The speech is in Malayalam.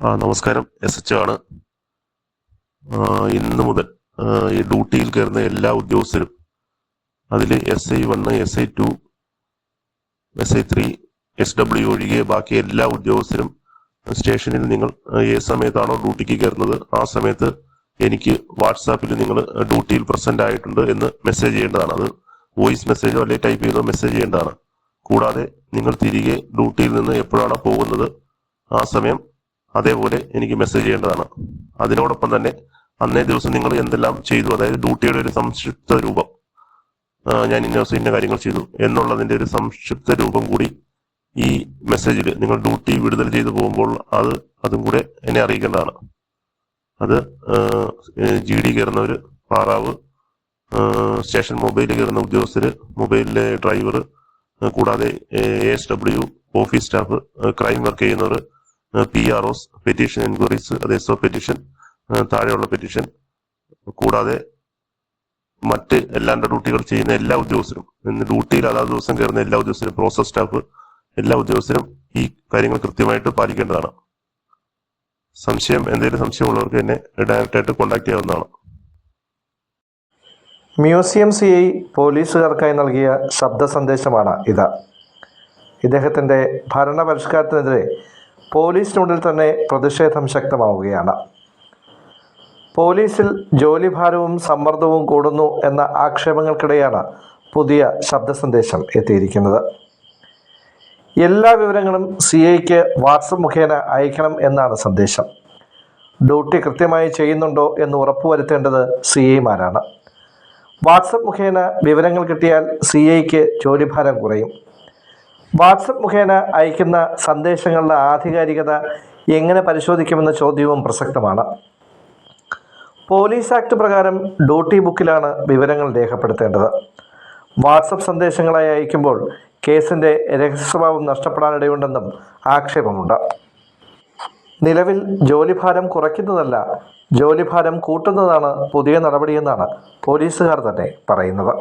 ആ നമസ്കാരം. എസ് എച്ച് ആണ്. ഇന്ന് മുതൽ ഈ ഡ്യൂട്ടിയിൽ കയറുന്ന എല്ലാ ഉദ്യോഗസ്ഥരും അതിൽ S I one S I two S I three S W ഒഴികെ ബാക്കി എല്ലാ ഉദ്യോഗസ്ഥരും സ്റ്റേഷനിൽ നിങ്ങൾ ഏത് സമയത്താണോ ഡ്യൂട്ടിക്ക് കയറുന്നത് ആ സമയത്ത് എനിക്ക് വാട്സാപ്പിൽ നിങ്ങൾ ഡ്യൂട്ടിയിൽ പ്രസന്റ് ആയിട്ടുണ്ട് എന്ന് മെസ്സേജ് ചെയ്യേണ്ടതാണ്. അത് വോയിസ് മെസ്സേജോ അല്ലെങ്കിൽ ടൈപ്പ് ചെയ്തോ മെസ്സേജ് ചെയ്യേണ്ടതാണ്. കൂടാതെ നിങ്ങൾ തിരികെ ഡ്യൂട്ടിയിൽ നിന്ന് എപ്പോഴാണോ പോകുന്നത് ആ സമയം അതേപോലെ എനിക്ക് മെസ്സേജ് ചെയ്യേണ്ടതാണ്. അതിനോടൊപ്പം തന്നെ അന്നേ ദിവസം നിങ്ങൾ എന്തെല്ലാം ചെയ്തു? അതായത് ഡ്യൂട്ടിയുടെ ഒരു സംക്ഷിപ്ത രൂപം ഞാൻ ഇന്ന ദിവസം ഇന്ന കാര്യങ്ങൾ ചെയ്തു എന്നുള്ളതിന്റെ ഒരു സംക്ഷിപ്ത രൂപം കൂടി ഈ മെസ്സേജിൽ നിങ്ങൾ ഡ്യൂട്ടി വിടുതൽ ചെയ്തു പോകുമ്പോൾ അത് അതും കൂടെ എന്നെ അറിയിക്കേണ്ടതാണ്. അത് ജി ഡി കയറുന്നവർ പാറാവ് സ്റ്റേഷൻ മൊബൈലിൽ കയറുന്ന ഉദ്യോഗസ്ഥര് മൊബൈലിലെ ഡ്രൈവർ കൂടാതെ A S W office staff crime work ചെയ്യുന്നവർ P R Os petition enquiries അത് എസ് ഒ പെറ്റീഷൻ താഴെയുള്ള പെറ്റീഷൻ കൂടാതെ മറ്റ് എല്ലാവരുടെ ഡ്യൂട്ടികൾ ചെയ്യുന്ന എല്ലാ ഉദ്യോഗസ്ഥരും ഇന്ന് ഡ്യൂട്ടിയിൽ അതാത് ദിവസം കയറുന്ന എല്ലാ ഉദ്യോഗസ്ഥരും പ്രോസസ് സ്റ്റാഫ് എല്ലാ ഉദ്യോഗസ്ഥരും ഈ കാര്യങ്ങൾ കൃത്യമായിട്ട് പാലിക്കേണ്ടതാണ്. സംശയം എന്തെങ്കിലും സംശയമുള്ളവർക്ക് എന്നെ ഡയറക്റ്റ് ആയിട്ട് കോൺടാക്ട് ചെയ്യാവുന്നതാണ്. മ്യൂസിയം സി ഐ പോലീസുകാർക്കായി നൽകിയ ശബ്ദ സന്ദേശമാണ് ഇത്. ഇദ്ദേഹത്തിന്റെ ഭരണപരിഷ്കാരത്തിനെതിരെ പോലീസിനുള്ളിൽ തന്നെ പ്രതിഷേധം ശക്തമാവുകയാണ്. പോലീസിൽ ജോലിഭാരവും സമ്മർദ്ദവും കൂടുന്നു എന്ന ആക്ഷേപങ്ങൾക്കിടെയാണ് പുതിയ ശബ്ദ സന്ദേശം എത്തിയിരിക്കുന്നത്. എല്ലാ വിവരങ്ങളും സി ഐക്ക് വാട്സപ്പ് മുഖേന അയക്കണം എന്നാണ് സന്ദേശം. ഡ്യൂട്ടി കൃത്യമായി ചെയ്യുന്നുണ്ടോ എന്ന് ഉറപ്പുവരുത്തേണ്ടത് സി ഐമാരാണ് വാട്സപ്പ് മുഖേന വിവരങ്ങൾ കിട്ടിയാൽ സി ഐക്ക് ജോലിഭാരം കുറയും. വാട്സപ്പ് മുഖേന അയക്കുന്ന സന്ദേശങ്ങളുടെ ആധികാരികത എങ്ങനെ പരിശോധിക്കുമെന്ന ചോദ്യവും പ്രസക്തമാണ്. പോലീസ് ആക്ട് പ്രകാരം ഡ്യൂട്ടി ബുക്കിലാണ് വിവരങ്ങൾ രേഖപ്പെടുത്തേണ്ടത്. വാട്സപ്പ് സന്ദേശങ്ങളായി അയക്കുമ്പോൾ കേസിന്റെ രഹസ്യസ്വഭാവം നഷ്ടപ്പെടാനിടയുണ്ടെന്നും ആക്ഷേപമുണ്ട്. നിലവിൽ ജോലിഭാരം കുറയ്ക്കുന്നതല്ല ജോലിഭാരം കൂട്ടുന്നതാണ് പുതിയ നടപടിയെന്നാണ് പോലീസുകാർ തന്നെ പറയുന്നത്.